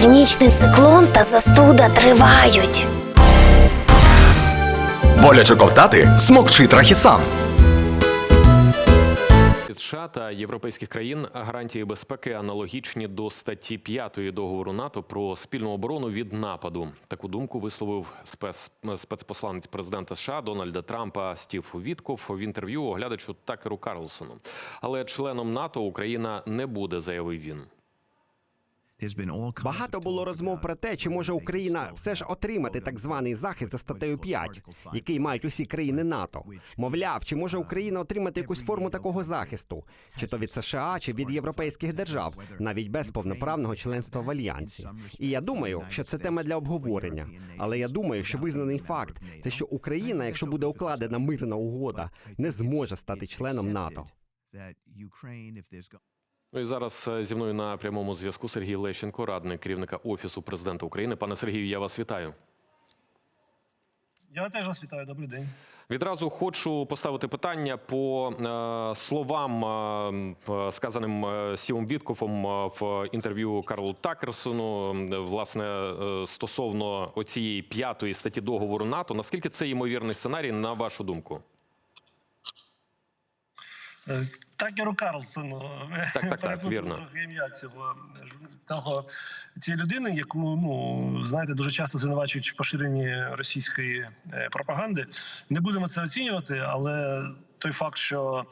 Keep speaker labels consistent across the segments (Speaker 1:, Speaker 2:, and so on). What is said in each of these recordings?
Speaker 1: Північний циклон та застуда тривають.
Speaker 2: Боляче ковтати смокчи трахісан.
Speaker 3: США та європейських країн гарантії безпеки аналогічні до статті 5 договору НАТО про спільну оборону від нападу. Таку думку висловив спец, спецпосланець президента США Дональда Трампа Стів Вітков в інтерв'ю оглядачу Такеру Карлсону. Але членом НАТО Україна не буде, заявив він.
Speaker 4: Багато було розмов про те, чи може Україна все ж отримати так званий захист за статтею 5, який мають усі країни НАТО. Мовляв, чи може Україна отримати якусь форму такого захисту, чи то від США, чи від європейських держав, навіть без повноправного членства в альянсі. І я думаю, що це тема для обговорення. Але я думаю, що визнаний факт це, що Україна, якщо буде укладена мирна угода, не зможе стати членом НАТО.
Speaker 3: Ну і зараз е, зі мною на прямому зв'язку Сергій Лещенко, радник керівника офісу президента України. Пане Сергію, я вас вітаю.
Speaker 5: Я теж вас вітаю. Добрий день.
Speaker 3: Відразу хочу поставити питання по е, словам, е, сказаним Сівом Віткофом в інтерв'ю Карлу Такерсону, власне, стосовно оцієї п'ятої статті договору НАТО. Наскільки це ймовірний сценарій, на вашу думку?
Speaker 5: Такеру Карлсону.
Speaker 3: Так, так, так, вірно.
Speaker 5: ім'я цього, цього цієї людини, яку ну знаєте, дуже часто звинувачують в поширенні російської е, пропаганди. Не будемо це оцінювати, але той факт, що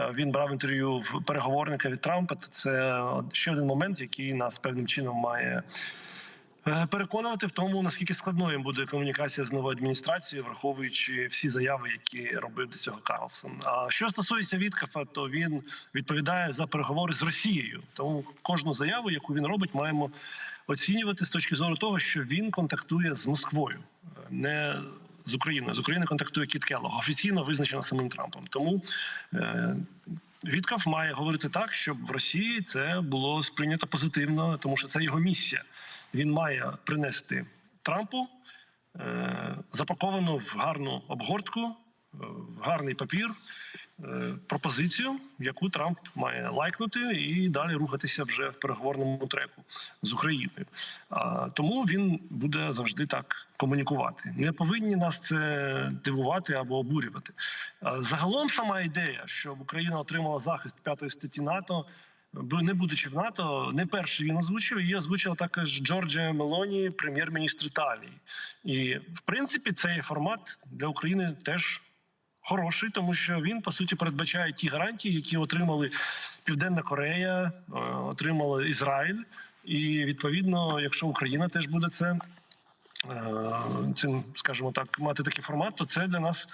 Speaker 5: е, він брав інтерв'ю в переговорника від Трампа, то це ще один момент, який нас певним чином має. Е, Переконувати в тому, наскільки складною буде комунікація з новою адміністрацією, враховуючи всі заяви, які робив до цього Карлсон. А що стосується Віткафа, то він відповідає за переговори з Росією. Тому кожну заяву, яку він робить, маємо оцінювати з точки зору того, що він контактує з Москвою, е, не з Україною. З України контактує Кіт Келлог, офіційно визначено самим Трампом. Тому е, Вітков має говорити так, щоб в Росії це було сприйнято позитивно, тому що це його місія. Він має принести Трампу е, запаковану в гарну обгортку, е, в гарний папір, пропозицію, яку Трамп має лайкнути і далі рухатися вже в переговорному треку з Україною. Тому він буде завжди так комунікувати. Не повинні нас це дивувати або обурювати. Загалом сама ідея, щоб Україна отримала захист п'ятої статті НАТО. Не будучи в НАТО, не перший він озвучив, її озвучила також Джорджія Мелоні, прем'єр-міністр Італії. І в принципі цей формат для України теж хороший, тому що він по суті передбачає ті гарантії, які отримали Південна Корея, е, отримала Ізраїль. І відповідно, якщо Україна теж буде це е, цим, скажімо так, мати такий формат, то це для нас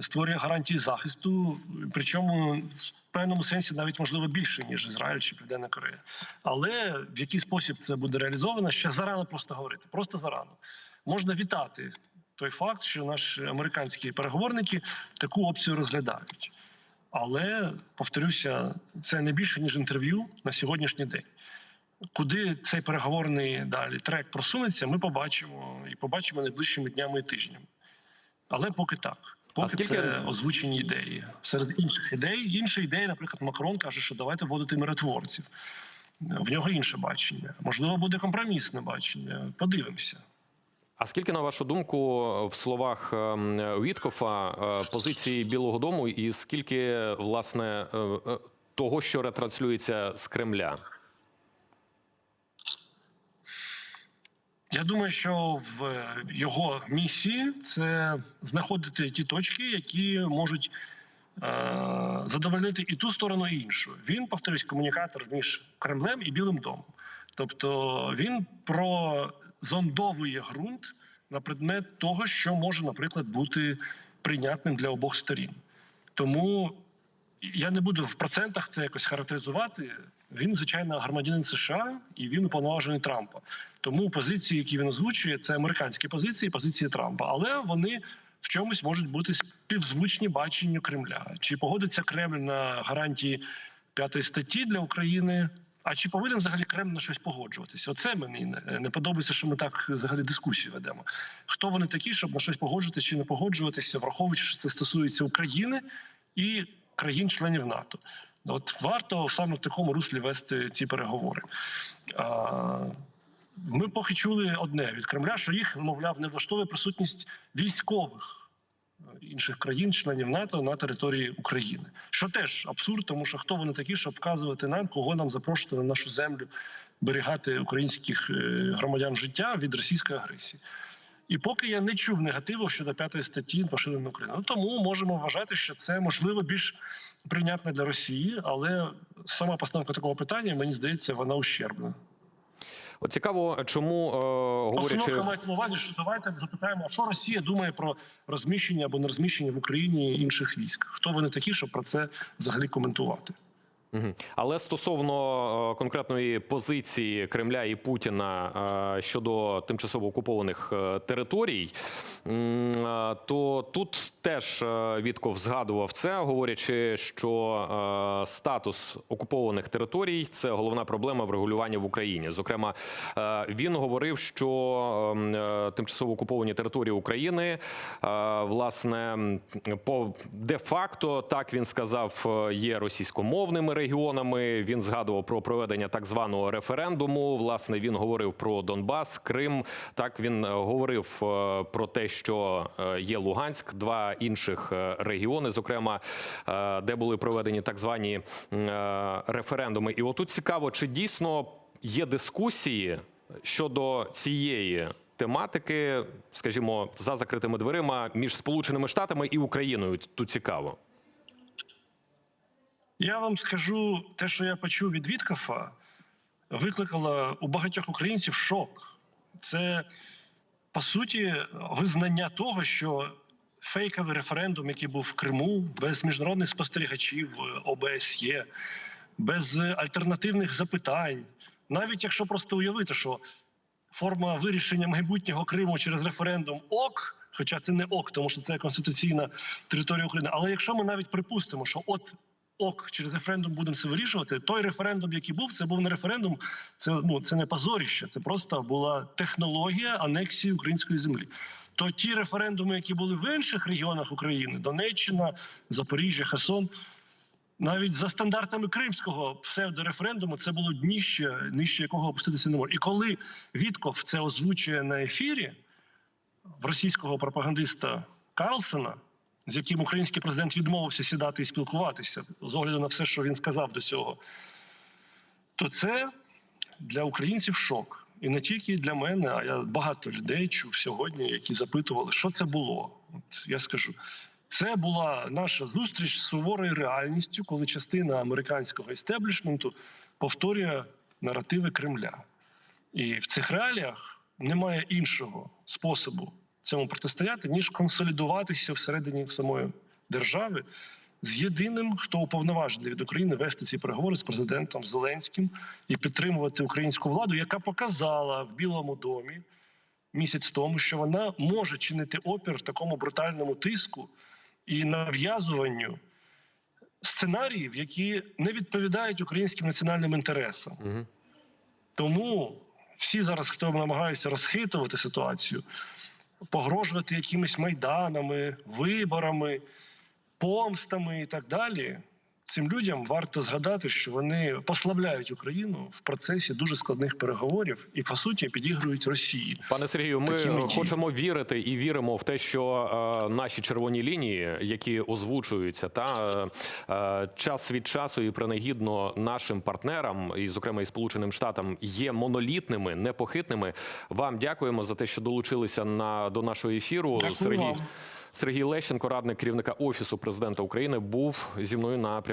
Speaker 5: створює гарантії захисту, причому в певному сенсі навіть можливо більше ніж Ізраїль чи Південна Корея. Але в який спосіб це буде реалізовано, ще зарано просто говорити. Просто зарано можна вітати той факт, що наші американські переговорники таку опцію розглядають. Але повторюся, це не більше ніж інтерв'ю на сьогоднішній день. Куди цей переговорний далі трек просунеться, ми побачимо і побачимо найближчими днями і тижнями. Але поки так. Поки
Speaker 3: скільки-
Speaker 5: це озвучені ідеї. Серед інших ідей, інша ідея, наприклад, Макрон каже, що давайте вводити миротворців. В нього інше бачення. Можливо, буде компромісне бачення. Подивимося.
Speaker 3: А скільки, на вашу думку, в словах ем, Віткофа е, позиції Білого Дому, і скільки власне е, е, того, що ретранслюється з Кремля?
Speaker 5: Я думаю, що в його місії це знаходити ті точки, які можуть е, задовольнити і ту сторону, і іншу. Він, повторюсь, комунікатор між Кремлем і Білим домом. Тобто він прозондовує ґрунт на предмет того, що може, наприклад, бути прийнятним для обох сторін. Тому я не буду в процентах це якось характеризувати. Він, звичайно, громадянин США і він уповноважений Трампа. Тому позиції, які він озвучує, це американські позиції, позиції Трампа, але вони в чомусь можуть бути співзвучні баченню Кремля. Чи погодиться Кремль на гарантії п'ятої статті для України? А чи повинен взагалі Кремль на щось погоджуватися? Оце мені не, подобається, що ми так взагалі дискусію ведемо. Хто вони такі, щоб на щось погоджуватися чи не погоджуватися, враховуючи, що це стосується України і країн-членів НАТО? От варто саме в такому руслі вести ці переговори. Ми поки чули одне від Кремля, що їх, мовляв, не влаштовує присутність військових е, інших країн, членів НАТО на території України. Що теж абсурд, тому що хто вони такі, щоб вказувати нам, кого нам запрошувати на нашу землю, берігати українських е, громадян життя від російської агресії. І поки я не чув негативу щодо п'ятої статті поширення України. Ну, тому можемо вважати, що це можливо більш прийнятне для Росії, але сама постановка такого питання, мені здається, вона ущербна.
Speaker 3: От цікаво, чому е, говорячи
Speaker 5: мається на увазі, що давайте запитаємо, що Росія думає про розміщення або не розміщення в Україні інших військ? Хто вони такі, щоб про це взагалі коментувати?
Speaker 3: Але стосовно е, конкретної позиції Кремля і Путіна е, щодо тимчасово окупованих е, територій, то тут теж Вітков згадував це, говорячи, що статус окупованих територій це головна проблема врегулювання в Україні. Зокрема, він говорив, що ем, тимчасово окуповані території України, власне, по де-факто, так він сказав, є російськомовними регіонами. Він згадував про проведення так званого референдуму. Власне, він говорив про Донбас, Крим. Так він е, говорив е, про те, що е, є Луганськ, два інших регіони, зокрема, де були проведені так звані референдуми. І отут цікаво, чи дійсно є дискусії щодо цієї. Тематики, скажімо, за закритими дверима між Сполученими Штатами і Україною. Тут цікаво.
Speaker 5: Я вам скажу те, що я почув від Віткафа, викликало у багатьох українців шок. Це по суті визнання того, що фейковий референдум, який був в Криму, без міжнародних спостерігачів е, ОБСЄ, без альтернативних запитань, навіть якщо просто уявити, що форма вирішення майбутнього Криму через референдум ок, хоча це не ок, тому що це конституційна територія України. Але якщо ми навіть припустимо, що от ок через референдум будемо це вирішувати, той референдум, який був, це був не референдум, це ну це не позоріще, це просто була технологія анексії української землі. То ті референдуми, які були в інших регіонах України, Донеччина, Запоріжжя, Херсон, навіть за стандартами кримського псевдореферендуму це було дніще, нижче якого опуститися не може. І коли Вітков це озвучує на ефірі в російського пропагандиста Карлсона, з яким український президент відмовився сідати і спілкуватися з огляду на все, що він сказав до цього, то це для українців шок. І не тільки для мене, а я багато людей чув сьогодні, які запитували, що це було. От я скажу. Це була наша зустріч з суворою реальністю, коли частина американського істеблішменту повторює наративи Кремля. І в цих реаліях немає іншого способу цьому протистояти, ніж консолідуватися всередині самої держави з єдиним, хто уповноважений від України вести ці переговори з президентом Зеленським і підтримувати українську владу, яка показала в Білому домі місяць тому, що вона може чинити опір такому брутальному тиску і нав'язуванню сценаріїв, які не відповідають українським національним інтересам.
Speaker 3: Угу.
Speaker 5: Тому всі зараз, хто намагається розхитувати ситуацію, погрожувати якимись майданами, виборами, помстами і так далі. Цим людям варто згадати, що вони послабляють Україну в процесі дуже складних переговорів і по суті підігрують Росії.
Speaker 3: Пане Сергію, ми
Speaker 5: діями.
Speaker 3: хочемо вірити і віримо в те, що е, наші червоні лінії, які озвучуються, та е, час від часу і принагідно нашим партнерам, і зокрема і Сполученим Штатам, є монолітними, непохитними. Вам дякуємо за те, що долучилися на до нашого ефіру.
Speaker 5: Дякую
Speaker 3: Сергій. Сергій Лещенко, радник керівника офісу президента України, був зі мною на